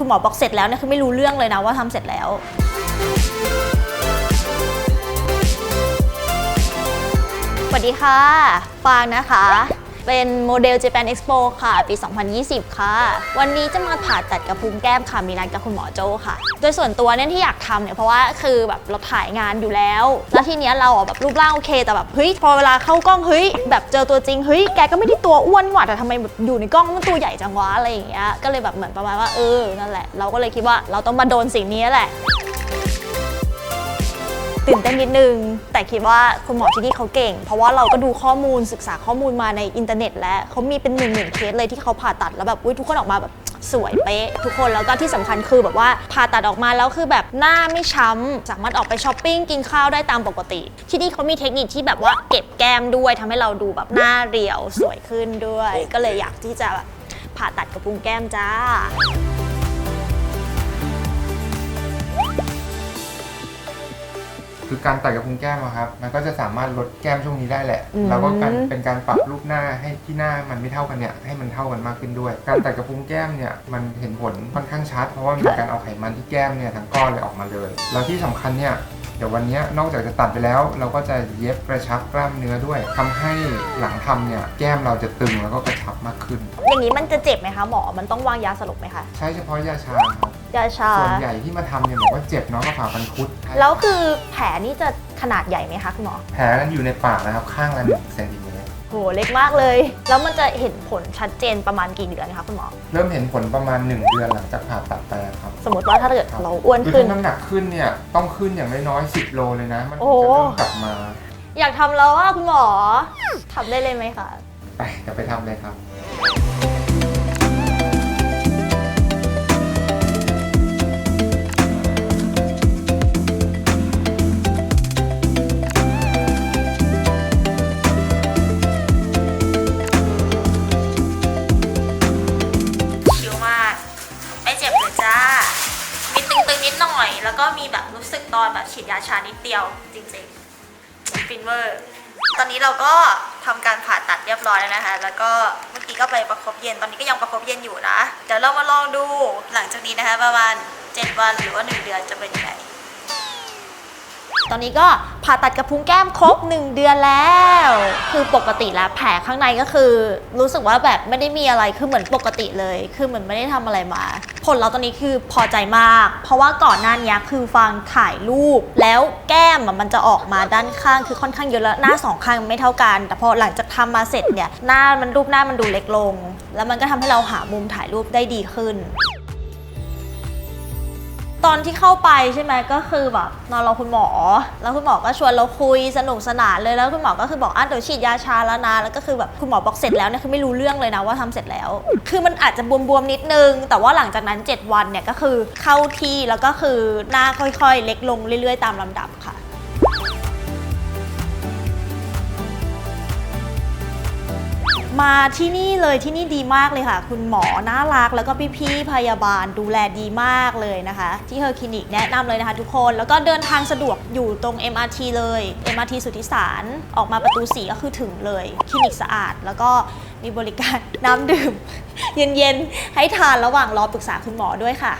คุณหมอบอกเสร็จแล้วเนี่ยคือไม่รู้เรื่องเลยนะว่าทำเสร็จแล้วสวัสดีค่ะฟางนะคะ เป็นโมเดล Japan Expo ค่ะ ปี 2020 ค่ะ วันนี้จะมาผ่าตัดกระพุ้งแก้มค่ะ มีนัดกับคุณหมอโจค่ะ โดยส่วนตัวเนี่ยที่อยากทำเนี่ยเพราะว่าคือแบบเราถ่ายงานอยู่แล้ว แล้วทีเนี้ยเราอะแบบรูปร่างโอเคแต่แบบเฮ้ยพอเวลาเข้ากล้องเฮ้ยแบบเจอตัวจริงเฮ้ยแกก็ไม่ได้ตัวอ้วนหว่าแต่ทำไมแบบอยู่ในกล้องมันตัวใหญ่จังวะอะไรอย่างเงี้ยก็เลยแบบเหมือนประมาณว่าเออนั่นแหละเราก็เลยคิดว่าเราต้องมาโดนสิ่งนี้แหละ ตื่นเต้นนิดนึง แต่คิดว่าคุณหมอที่นี่เขาเก่ง เพราะว่าเราก็ดูข้อมูลศึกษาข้อมูลมาในอินเทอร์เน็ต แล้วเขามีเป็นหนึ่งหนึ่งเคสเลยที่เขาผ่าตัดแล้วแบบอุ้ยทุกคนออกมาแบบสวยเป๊ะทุกคนแล้วก็ที่สำคัญคือแบบว่าผ่าตัดออกมาแล้วคือแบบหน้าไม่ช้ำสามารถออกไปช้อปปิ้งกินข้าวได้ตามปกติ ที่นี่เขามีเทคนิคที่แบบว่าเก็บแก้มด้วยทำให้เราดูแบบหน้าเรียวสวยขึ้นด้วย ก็เลยอยากที่จะแบบผ่าตัดกระพุ้งแก้มจ้า คือการตัดกระพุ้งแก้มอะครับ มันก็จะสามารถลดแก้มช่วงนี้ได้แหละ อืม แล้วก็การเป็นการปรับรูปหน้าให้ที่หน้ามันไม่เท่ากันเนี่ยให้มันเท่ากันมากขึ้นด้วย การตัดกระพุ้งแก้มเนี่ยมันเห็นผลค่อนข้างชัด เพราะว่ามันเป็นการเอาไขมันที่แก้มเนี่ยทั้งก้อนเลยออกมาเลย แล้วที่สำคัญเนี่ย เดี๋ยววันเนี้ยนอกจากจะตัดไปแล้ว เราก็จะเย็บกระชับกล้ามเนื้อด้วยทำให้หลังทำเนี่ยแก้มเราจะตึงแล้วก็กระชับมากขึ้น อย่างนี้มันจะเจ็บไหมคะหมอ มันต้องวางยาสลบไหมคะ ใช้เฉพาะยาชาครับยาชา ส่วนใหญ่ที่มาทำเนี่ยบอกว่าเจ็บเนาะก็ผ่าพันคุดแล้วคือแผลนี่จะขนาดใหญ่ไหมคะคุณหมอ แผลนั้นอยู่ในปากนะครับข้างละหนึ่งเซนติเมตร โหเล็กมากเลย แล้วมันจะเห็นผลชัดเจนประมาณกี่เดือนคะคุณหมอ เริ่มเห็นผลประมาณ 1 เดือนหลังจากผ่าตัดไปอะครับสมมติว่าถ้าเกิดครับเราอ้วนคือขึ้น ถ้าน้ำหนักขึ้นเนี่ย ต้องขึ้นอย่างน้อยๆ10 โลเลยนะ มันโอ้ถึงจะเริ่มกลับมา อยากทำแล้วว่าคุณหมอทำได้เลยไหมคะ ไปเดี๋ยวไปทำเลยครับ นิดหน่อย แล้วก็มีแบบรู้สึกตอนแบบฉีดยาชานิดเดียว จริงๆฟินเวอร์ตอนนี้เราก็ทำการผ่าตัดเรียบร้อยแล้วนะคะ แล้วก็เมื่อกี้ก็ไปประคบเย็น ตอนนี้ก็ยังประคบเย็นอยู่นะ เดี๋ยวเรามาลองดูหลังจากนี้นะคะประมาณ7วันหรือว่า 1 เดือนจะเป็นยังไง ตอนนี้ก็ผ่าตัดกระพุ้งแก้มครบ 1 เดือนแล้ว คือปกติแล้วแผลข้างในก็คือ รู้สึกว่าแบบไม่ได้มีอะไรคือเหมือนปกติเลย คือเหมือนไม่ได้ทำอะไรมา ผลเราตอนนี้คือพอใจมาก เพราะว่าก่อนหน้านี้คือฟังถ่ายรูป แล้วแก้มมันจะออกมาด้านข้างคือค่อนข้างเยอะแล้วหน้าสองข้างไม่เท่ากัน แต่พอหลังจากทำมาเสร็จเนี่ยหน้ามันรูปหน้ามันดูเล็กลง แล้วมันก็ทำให้เราหามุมถ่ายรูปได้ดีขึ้น ตอนที่เข้าไปใช่ไหมก็คือแบบนอนรอคุณหมอ แล้วคุณหมอก็ชวนเราคุยสนุกสนานเลยแล้วคุณหมอก็คือบอกอะเดี๋ยวฉีดยาชาแล้วนะแล้วก็คือแบบคุณหมอบอกเสร็จแล้วเนี่ยคือไม่รู้เรื่องเลยนะว่าทำเสร็จแล้ว คือมันอาจจะบวมๆนิดนึง แต่ว่าหลังจากนั้น 7 วันเนี่ยก็คือเข้าที่แล้วก็คือหน้าค่อยๆ เล็กลงเรื่อยๆ ตามลำดับค่ะ มาที่นี่เลยที่นี่ดีมากเลยค่ะ คุณหมอน่ารักแล้วก็พี่ๆพยาบาลดูแลดีมากเลยนะคะ ที่เฮอร์คลินิกแนะนำเลยนะคะทุกคนแล้วก็เดินทางสะดวกอยู่ตรง MRT เลย MRT สุทธิสารออกมาประตูสีก็คือถึงเลยคลินิกสะอาด แล้วก็มีบริการน้ำดื่ม เย็นๆให้ทานระหว่างรอปรึกษาคุณหมอด้วยค่ะ